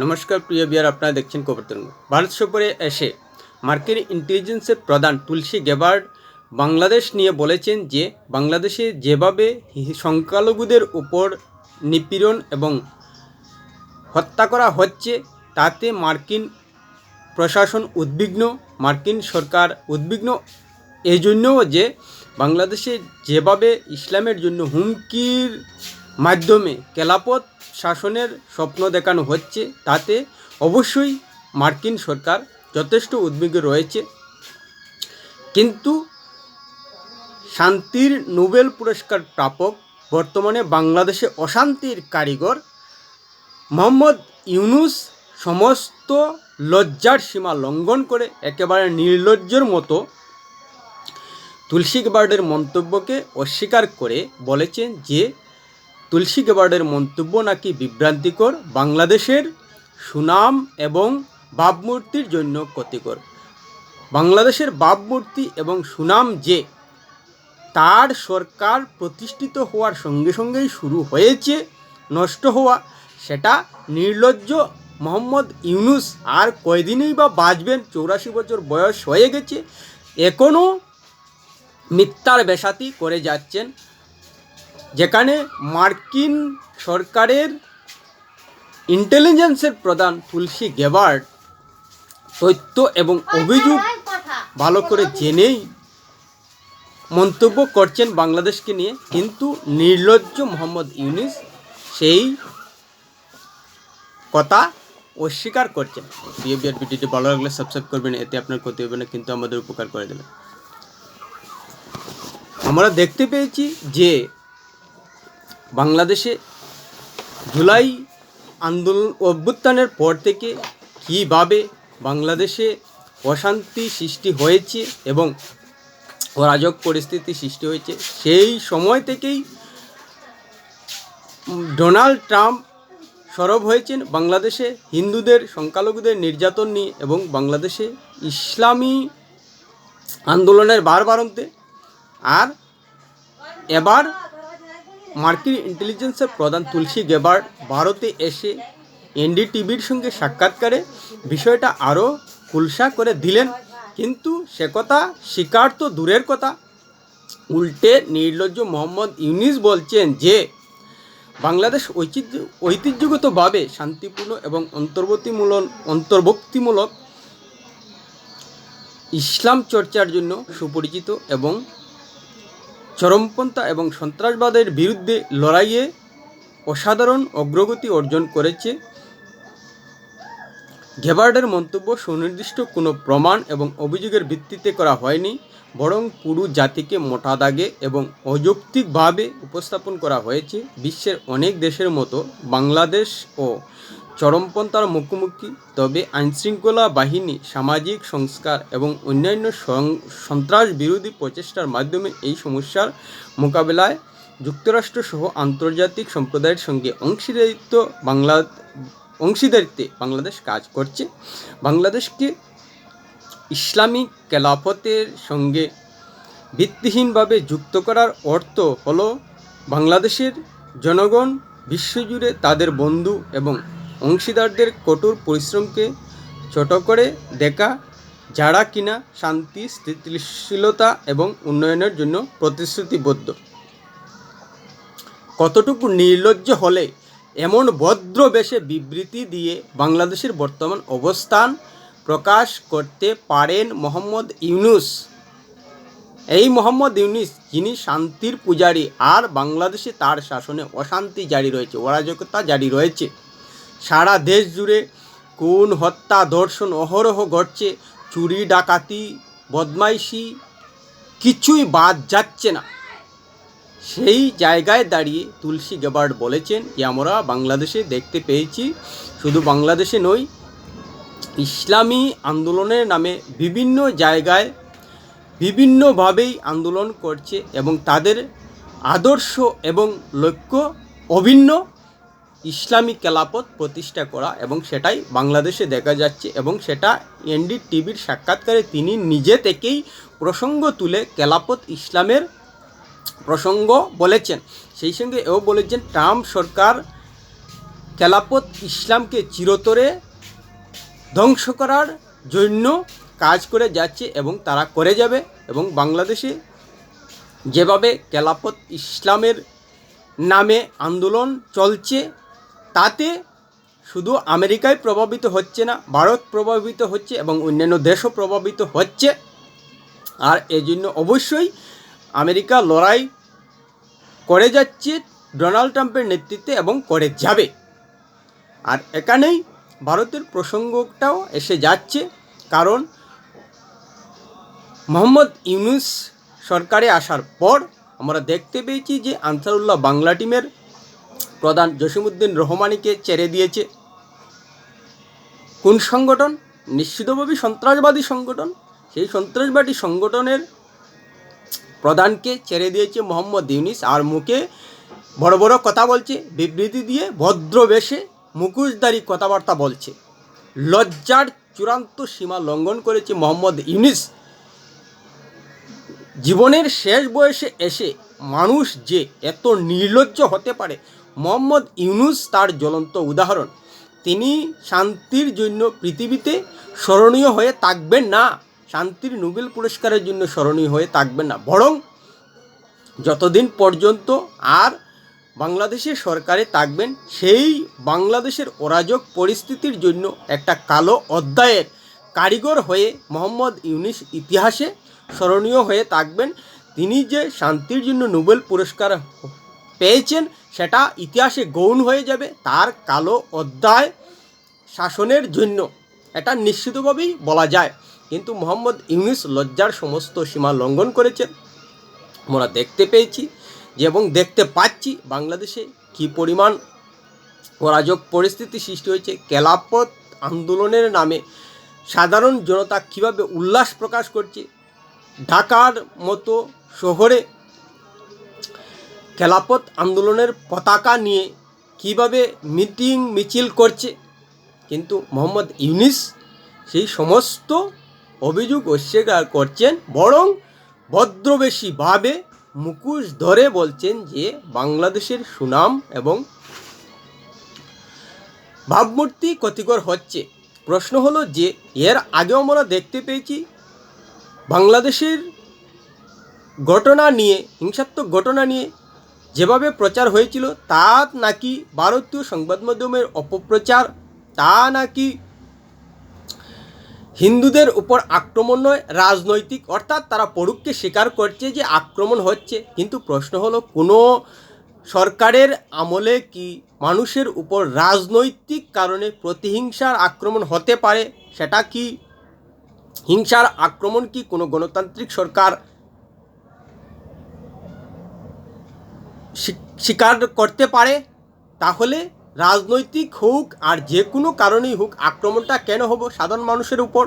নমস্কার, প্রিয় বিয়ার আপনারা দেখছেন তরঙ্গ। ভারত সফরে এসে মার্কিন ইন্টেলিজেন্সের প্রধান তুলসী গেবার্ড বাংলাদেশ নিয়ে বলেছেন যে, বাংলাদেশে যেভাবে সংখ্যালঘুদের উপর নিপীড়ন এবং হত্যা করা হচ্ছে, তাতে মার্কিন প্রশাসন উদ্বিগ্ন, মার্কিন সরকার উদ্বিগ্ন। এই জন্যও যে, বাংলাদেশে যেভাবে ইসলামের জন্য হুমকির মাধ্যমে কেলাপথ শাসনের স্বপ্ন দেখানো হচ্ছে, তাতে অবশ্যই মার্কিন সরকার যথেষ্ট উদ্বিগ্ন রয়েছে। কিন্তু শান্তির নোবেল পুরস্কার প্রাপক বর্তমানে বাংলাদেশে অশান্তির কারিগর। মোহাম্মদ ইউনুস সমস্ত লজ্জার সীমা লঙ্ঘন করে একেবারে নির্লজ্জর মতো তুলসী গেবার্ডের মন্তব্যকে অস্বীকার করে বলেছেন যে তুলসী গেবার্ডের মন্তব্য নাকি বিভ্রান্তিকর? বাংলাদেশের সুনাম এবং ভাবমূর্তির জন্য ক্ষতিকর। বাংলাদেশের ভাবমূর্তি এবং সুনাম যে, তার সরকার প্রতিষ্ঠিত হওয়ার সঙ্গে সঙ্গেই শুরু হয়েছে, নষ্ট হওয়া। সেটা নির্লজ্জ মোহাম্মদ ইউনুস আর কয়দিনেই বা বাঁচবেন? চৌরাশি বছর বয়স হয়ে গেছে এখনও মিথ্যার বেসাতি করে যাচ্ছেন যেখানে মার্কিন সরকারের ইন্টেলিজেন্সের প্রধান তুলসী গেবার্ড তথ্য এবং অভিযোগ ভালো করে জেনেই মন্তব্য করছেন বাংলাদেশকে নিয়ে। কিন্তু নির্লজ্জ মোহাম্মদ ইউনিস সেই কথা অস্বীকার করছেন। বিহেভিয়ার ভিডিওটি ভালো লাগলে সাবস্ক্রাইব করবেন এতে আপনার ক্ষতি হবে না কিন্তু আমাদের উপকার করে দেবেন। আমরা দেখতে পেয়েছি যে বাংলাদেশে জুলাই আন্দোলন অভ্যুত্থানের পর থেকে কীভাবে বাংলাদেশে অশান্তি সৃষ্টি হয়েছে এবং অরাজক পরিস্থিতি সৃষ্টি হয়েছে, সেই সময় থেকেই ডোনাল্ড ট্রাম্প সরব হয়েছেন বাংলাদেশে। হিন্দুদের, সংখ্যালঘুদের নির্যাতন নিয়ে এবং বাংলাদেশে ইসলামী আন্দোলনের বার বারবারন্তে আর এবার মার্কিন ইন্টেলিজেন্সের প্রধান তুলসী গেবার্ড ভারতে এসে এনডিটিভির সঙ্গে সাক্ষাৎকারে বিষয়টা আরও খুলসা করে দিলেন। কিন্তু সে কথা স্বীকার তো দূরের কথা। উল্টে নির্লজ্জ মোহাম্মদ ইউনিস বলছেন যে, বাংলাদেশ ঐতিহ্য, ঐতিহ্যগতভাবে শান্তিপূর্ণ এবং অন্তর্বর্তীমূলক অন্তর্ভুক্তিমূলক ইসলাম চর্চার জন্য সুপরিচিত এবং চরমপন্থা এবং সন্ত্রাসবাদের বিরুদ্ধে লড়াইয়ে অসাধারণ অগ্রগতি অর্জন করেছে। গেবার্ডের মন্তব্য সুনির্দিষ্ট, কোনো প্রমাণ এবং অভিযোগের ভিত্তিতে করা হয়নি, বরং পুরো জাতিকে মোটা দাগে এবং অযৌক্তিকভাবে উপস্থাপন করা হয়েছে। বিশ্বের অনেক দেশের মতো বাংলাদেশ ও চরমপন্থার মুখোমুখি, তবে আইনশৃঙ্খলা বাহিনী, সামাজিক সংস্কার এবং অন্যান্য সন্ত্রাস বিরোধী প্রচেষ্টার মাধ্যমে এই সমস্যার মোকাবেলায় যুক্তরাষ্ট্র সহ আন্তর্জাতিক সম্প্রদায়ের সঙ্গে অংশীদারিত্ব বাংলা, অংশীদারিত্বে বাংলাদেশ কাজ করছে। বাংলাদেশকে ইসলামিক খেলাফতের সঙ্গে ভিত্তিহীনভাবে যুক্ত করার অর্থ হলো, বাংলাদেশের জনগণ বিশ্বজুড়ে তাদের বন্ধু এবং অংশীদারদের কঠোর পরিশ্রমকে ছোট করে দেখা, যারা কিনা শান্তি, স্থিতিশীলতা এবং উন্নয়নের জন্য প্রতিশ্রুতিবদ্ধ। কতটুকু নির্লজ্জ হলে এমন ভদ্র বেশে বিবৃতি দিয়ে বাংলাদেশের বর্তমান অবস্থান প্রকাশ করতে পারেন মোহাম্মদ ইউনুস। এই মোহাম্মদ ইউনুস, যিনি শান্তির পূজারী, আর বাংলাদেশে তার শাসনে অশান্তি জারি রয়েছে, অরাজকতা জারি রয়েছে। সারা দেশ জুড়ে খুন হত্যা ধর্ষণ অহরহ ঘটছে, চুরি, ডাকাতি, বদমাইশি, কিছুই বাদ যাচ্ছে না। সেই জায়গায় দাঁড়িয়ে তুলসী গেবার্ড বলেছেন যে, আমরা বাংলাদেশে দেখতে পেয়েছি, শুধু বাংলাদেশে নই, ইসলামী আন্দোলনের নামে বিভিন্ন জায়গায় বিভিন্নভাবেই আন্দোলন করছে এবং তাদের আদর্শ এবং লক্ষ্য অভিন্ন। ইসলামী খেলাপথ প্রতিষ্ঠা করা এবং সেটাই বাংলাদেশে দেখা যাচ্ছে এবং সেটা এনডি টিভির সাক্ষাৎকারে তিনি নিজে থেকেই প্রসঙ্গ তুলে খেলাপথ ইসলামের প্রসঙ্গ বলেছেন। সেই সঙ্গে এও বলেছেন, ট্রাম্প সরকার খেলাপথ ইসলামকে চিরতরে ধ্বংস করার জন্য কাজ করে যাচ্ছে এবং তারা করে যাবে এবং বাংলাদেশে যেভাবে খেলাপথ ইসলামের নামে আন্দোলন চলছে তাতে শুধু আমেরিকায় প্রভাবিত হচ্ছে না, ভারত প্রভাবিত হচ্ছে এবং অন্যান্য দেশও প্রভাবিত হচ্ছে। আর এজন্য অবশ্যই আমেরিকা লড়াই করে যাচ্ছে, ডোনাল্ড ট্রাম্পের নেতৃত্বে এবং করে যাবে। আর এখানেই ভারতের প্রসঙ্গটাও এসে যাচ্ছে, কারণ মোহাম্মদ ইউনুস সরকারে আসার পর আমরা দেখতে পেয়েছি যে আনসারুল্লাহ বাংলা টিমের প্রধান জসিমুদ্দিন রহমানিকে ছেড়ে দিয়েছে। কোন সংগঠন? নিশ্চিতভাবেই সন্ত্রাসবাদী সংগঠন। সেই সন্ত্রাসবাদী সংগঠনের প্রধানকে ছেড়ে দিয়েছে মোহাম্মদ ইউনিস আর মুখে বড় বড় কথা বলছে, বিবৃতি দিয়ে ভদ্রবেশে মুখোশধারী কথাবার্তা বলছে। লজ্জার চূড়ান্ত সীমা লঙ্ঘন করেছে মোহাম্মদ ইউনিস। জীবনের শেষ বয়সে এসে মানুষ যে এত নির্লজ্জ হতে পারে মোহাম্মদ ইউনুস তার জ্বলন্ত উদাহরণ। তিনি শান্তির জন্য পৃথিবীতে স্মরণীয় হয়ে থাকবেন না। শান্তির নোবেল পুরস্কারের জন্য স্মরণীয় হয়ে থাকবেন না। বরং যতদিন পর্যন্ত আর বাংলাদেশের সরকারে থাকবেন, সেই বাংলাদেশের অরাজক পরিস্থিতির জন্য একটা কালো অধ্যায়ের কারিগর হয়ে মোহাম্মদ ইউনিস ইতিহাসে স্মরণীয় হয়ে থাকবেন। তিনি যে শান্তির জন্য নোবেল পুরস্কার পেয়েছেন সেটা ইতিহাসে গৌণ হয়ে যাবে তার কালো অধ্যায় শাসনের জন্য। এটা নিশ্চিতভাবেই বলা যায়। কিন্তু মোহাম্মদ ইউনিস লজ্জার সমস্ত সীমা লঙ্ঘন করেছেন। আমরা দেখতে পেয়েছি যে এবং দেখতে পাচ্ছি বাংলাদেশে কি পরিমাণ অরাজক পরিস্থিতি সৃষ্টি হয়েছে। কেলাপথ আন্দোলনের নামে সাধারণ জনতা কীভাবে উল্লাস প্রকাশ করছে। ঢাকার মতো শহরে খেলাপথ আন্দোলনের পতাকা নিয়ে কীভাবে মিটিং মিছিল করছে। কিন্তু মোহাম্মদ ইউনিস সেই সমস্ত অভিযোগ অস্বীকার করছেন, বরং ভদ্রবেশীভাবে মুকুশ ধরে বলছেন যে বাংলাদেশের সুনাম এবং ভাবমূর্তি ক্ষতিকর হচ্ছে। প্রশ্ন হলো যে, এর আগেও আমরা দেখতে পেয়েছি, বাংলাদেশের ঘটনা নিয়ে, হিংসাত্মক ঘটনা নিয়ে যেভাবে প্রচার হয়েছিল তা নাকি ভারতীয় সংবাদ মাধ্যমের অপপ্রচার, তা নাকি হিন্দুদের উপর আক্রমণ নয়, রাজনৈতিক, অর্থাৎ তারা পড়ুককে স্বীকার করছে যে আক্রমণ হচ্ছে। কিন্তু প্রশ্ন হলো, কোনো সরকারের আমলে কি মানুষের উপর রাজনৈতিক কারণে প্রতিহিংসার আক্রমণ হতে পারে? সেটা কি, হিংসার আক্রমণ কি কোনো গণতান্ত্রিক সরকার স্বীকার করতে পারে, তাহলে রাজনৈতিক হোক আর যে কোনো কারণেই হোক আক্রমণটা কেন হব সাধারণ মানুষের উপর,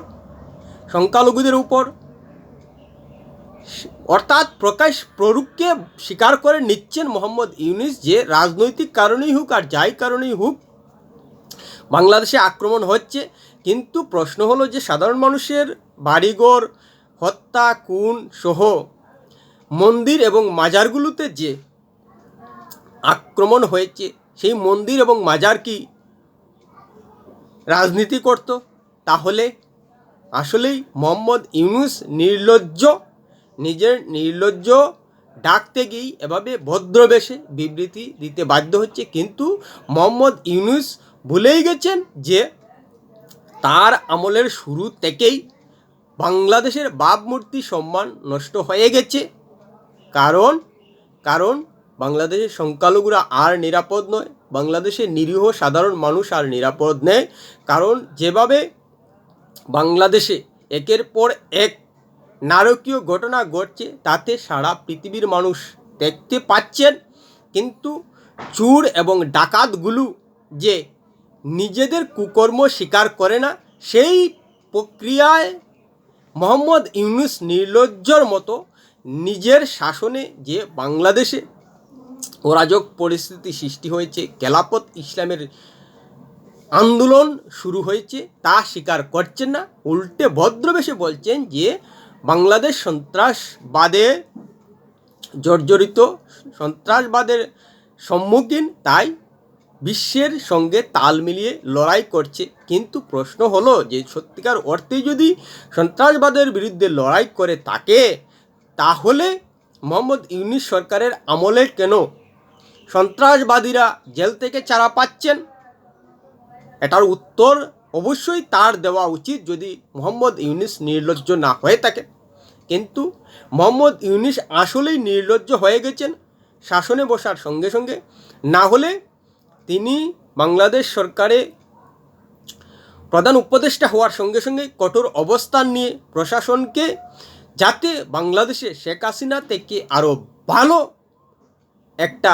সংখ্যালঘুদের উপর? অর্থাৎ প্রকাশ প্ররূপকে স্বীকার করে নিচ্ছেন মোহাম্মদ ইউনিস যে রাজনৈতিক কারণেই হোক আর যাই কারণেই হোক, বাংলাদেশে আক্রমণ হচ্ছে। কিন্তু প্রশ্ন হলো যে সাধারণ মানুষের বাড়িঘর, হত্যা, খুন সহ মন্দির এবং মাজারগুলোতে যে আক্রমণ হয়েছে। সেই মন্দির এবং মাজার কি রাজনীতি করত? তাহলে আসলেই মোহাম্মদ ইউনুস নির্লজ্জ, নিজের নির্লজ্জ ডাকতে গিয়েই এভাবে ভদ্রবেশে বিবৃতি দিতে বাধ্য হচ্ছে। কিন্তু মোহাম্মদ ইউনুস ভুলেই গেছেন যে তার আমলের শুরু থেকেই বাংলাদেশের ভাবমূর্তি সম্মান নষ্ট হয়ে গেছে। কারণ কারণ বাংলাদেশের সংখ্যালঘুরা আর নিরাপদ নয় বাংলাদেশের নিরীহ সাধারণ মানুষ আর নিরাপদ নেয় কারণ যেভাবে বাংলাদেশে একের পর এক নারকীয় ঘটনা ঘটছে, তাতে সারা পৃথিবীর মানুষ দেখতে পাচ্ছেন। কিন্তু চুর এবং ডাকাতগুলো যে নিজেদের কুকর্ম স্বীকার করে না, সেই প্রক্রিয়ায় মোহাম্মদ ইউনুস নির্লজ্জর মতো নিজের শাসনে যে বাংলাদেশে অরাজক পরিস্থিতি সৃষ্টি হয়েছে কেলাপত ইসলামের আন্দোলন শুরু হয়েছে, তা স্বীকার করছেন না। উল্টে ভদ্রবেশে বলছেন যে, বাংলাদেশ সন্ত্রাসবাদে জর্জরিত, সন্ত্রাসবাদের সম্মুখীন, তাই বিশ্বের সঙ্গে তাল মিলিয়ে লড়াই করছে। কিন্তু প্রশ্ন হলো যে, সত্যিকার অর্থে যদি সন্ত্রাসবাদের বিরুদ্ধে লড়াই করে থাকে, তাহলে মোহাম্মদ ইউনিস সরকারের আমলে কেন সন্ত্রাসবাদীরা জেল থেকে চারা পাচ্ছেন। এটার উত্তর অবশ্যই তার দেওয়া উচিত যদি মোহাম্মদ ইউনিস নির্লজ্জ না হয়ে থাকে। কিন্তু মোহাম্মদ ইউনিস আসলেই নির্লজ্জ হয়ে গেছেন শাসনে বসার সঙ্গে সঙ্গে। না হলে তিনি বাংলাদেশ সরকারে প্রধান উপদেষ্টা হওয়ার সঙ্গে সঙ্গে কঠোর অবস্থান নিয়ে প্রশাসনকে যাতে বাংলাদেশে শেখ হাসিনা থেকে আরও ভালো একটা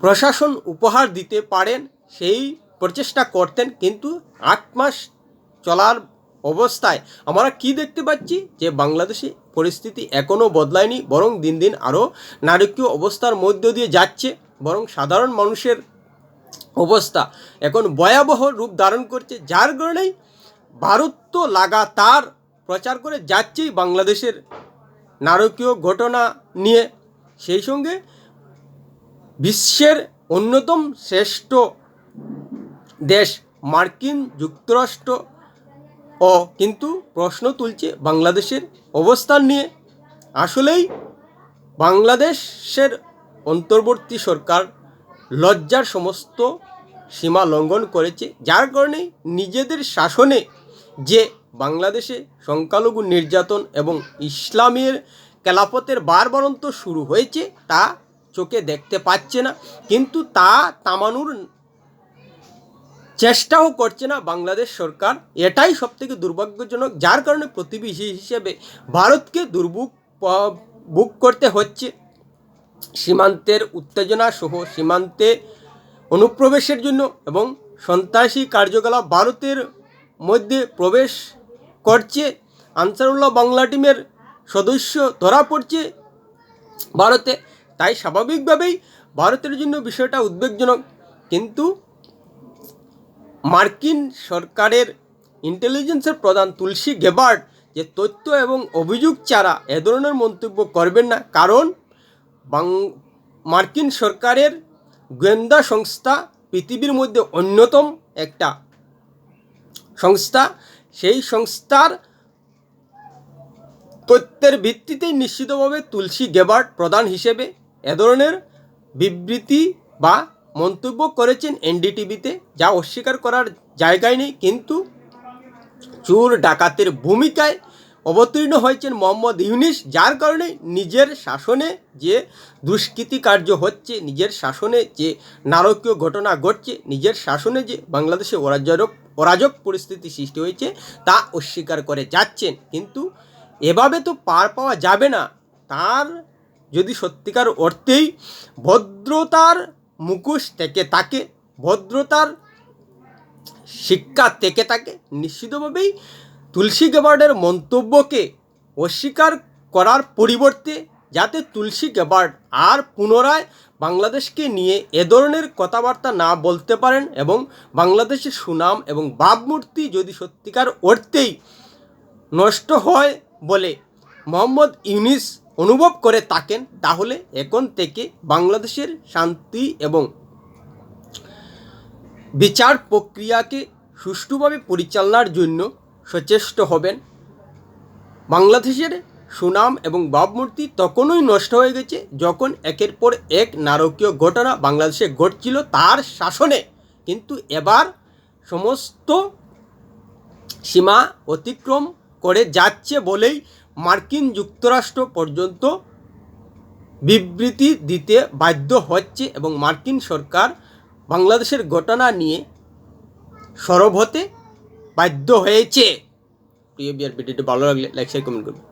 প্রশাসন উপহার দিতে পারেন, সেই প্রচেষ্টা করতেন, কিন্তু আট মাস চলার অবস্থায় আমরা কি দেখতে পাচ্ছি? যে বাংলাদেশে পরিস্থিতি এখনও বদলায়নি, বরং দিন দিন আরও নারকীয় অবস্থার মধ্য দিয়ে যাচ্ছে, বরং সাধারণ মানুষের অবস্থা এখন ভয়াবহ রূপ ধারণ করছে, যার কারণেই ভারত তো লাগাতার প্রচার করে যাচ্ছেই বাংলাদেশের নারকীয় ঘটনা নিয়ে। সেই সঙ্গে বিশ্বের অন্যতম শ্রেষ্ঠ দেশ মার্কিন যুক্তরাষ্ট্র। ও কিন্তু প্রশ্ন তুলছে বাংলাদেশের অবস্থান নিয়ে। আসলেই বাংলাদেশের অন্তর্বর্তী সরকার লজ্জার সমস্ত সীমা লঙ্ঘন করেছে, যার কারণে নিজেদের শাসনে যে বাংলাদেশে সংখ্যালঘু নির্যাতন এবং ইসলামের কেলাপতের বারবারন্ত শুরু হয়েছে, তা চোখে দেখতে পাচ্ছে না। কিন্তু তা তামানুর চেষ্টাও করছে না বাংলাদেশ সরকার। এটাই সব থেকে দুর্ভাগ্যজনক, যার কারণে প্রতিবেশী হিসেবে ভারতকে দুর্ভোগ বুক করতে হচ্ছে। সীমান্তের উত্তেজনা সহ সীমান্তে অনুপ্রবেশের জন্য এবং সন্ত্রাসী কার্যকলাপ ভারতের মধ্যে প্রবেশ করছে। আনসারুল্লাহ বাংলা টিমের সদস্য ধরা পড়ছে ভারতে। তাই স্বাভাবিকভাবেই ভারতের জন্য বিষয়টা উদ্বেগজনক। কিন্তু মার্কিন সরকারের ইন্টেলিজেন্সের প্রধান তুলসী গেবার্ড যে তথ্য এবং অভিযোগ ছাড়া এ ধরনের মন্তব্য করবেন না, কারণ মার্কিন সরকারের গোয়েন্দা সংস্থা পৃথিবীর মধ্যে অন্যতম একটা সংস্থা। সেই সংস্থার তথ্যের ভিত্তিতেই নিশ্চিতভাবে তুলসী গেবার্ড প্রধান হিসেবে এ ধরনের বিবৃতি বা মন্তব্য করেছেন এনডিটিভিতে, যা অস্বীকার করার জায়গায় নেই, কিন্তু চোর ডাকাতের ভূমিকায় অবতীর্ণ হয়েছেন মোহাম্মদ ইউনিস, যার কারণে নিজের শাসনে যে দুষ্কৃতি কার্য হচ্ছে, নিজের শাসনে যে নারকীয় ঘটনা ঘটছে, নিজের শাসনে যে বাংলাদেশে অরাজক অরাজক পরিস্থিতি সৃষ্টি হয়েছে, তা অস্বীকার করে যাচ্ছেন। কিন্তু এভাবে তো পার পাওয়া যাবে না। তার যদি সত্যিকার অর্থেই ভদ্রতার মুখোশ থেকে তাকে ভদ্রতার শিক্ষা থেকে থাকে, নিশ্চিতভাবেই তুলসী গেবার্ডের মন্তব্যকে অস্বীকার করার পরিবর্তে যাতে তুলসী গেবার্ড আর পুনরায় বাংলাদেশকে নিয়ে এ ধরনের কথাবার্তা না বলতে পারেন এবং বাংলাদেশের সুনাম এবং ভাবমূর্তি যদি সত্যিকার অর্থেই নষ্ট হয় বলে মোহাম্মদ ইউনিস অনুভব করে থাকেন, তাহলে এখন থেকে বাংলাদেশের শান্তি এবং বিচার প্রক্রিয়াকে সুষ্ঠুভাবে পরিচালনার জন্য সচেষ্ট হবেন। বাংলাদেশের সুনাম এবং ভাবমূর্তি তখনই নষ্ট হয়ে গেছে যখন একের পর এক নারকীয় ঘটনা বাংলাদেশে ঘটছিল তার শাসনে। কিন্তু এবার সমস্ত সীমা অতিক্রম করে যাচ্ছে বলেই মার্কিন যুক্তরাষ্ট্র পর্যন্ত বিবৃতি দিতে বাধ্য হচ্ছে এবং মার্কিন সরকার বাংলাদেশের ঘটনা নিয়ে সরব হতে বাধ্য হয়েছে। প্রিয় বিয়ার ভিডিওটি ভালো লাগলে লাইক শেয়ার কমেন্ট করুন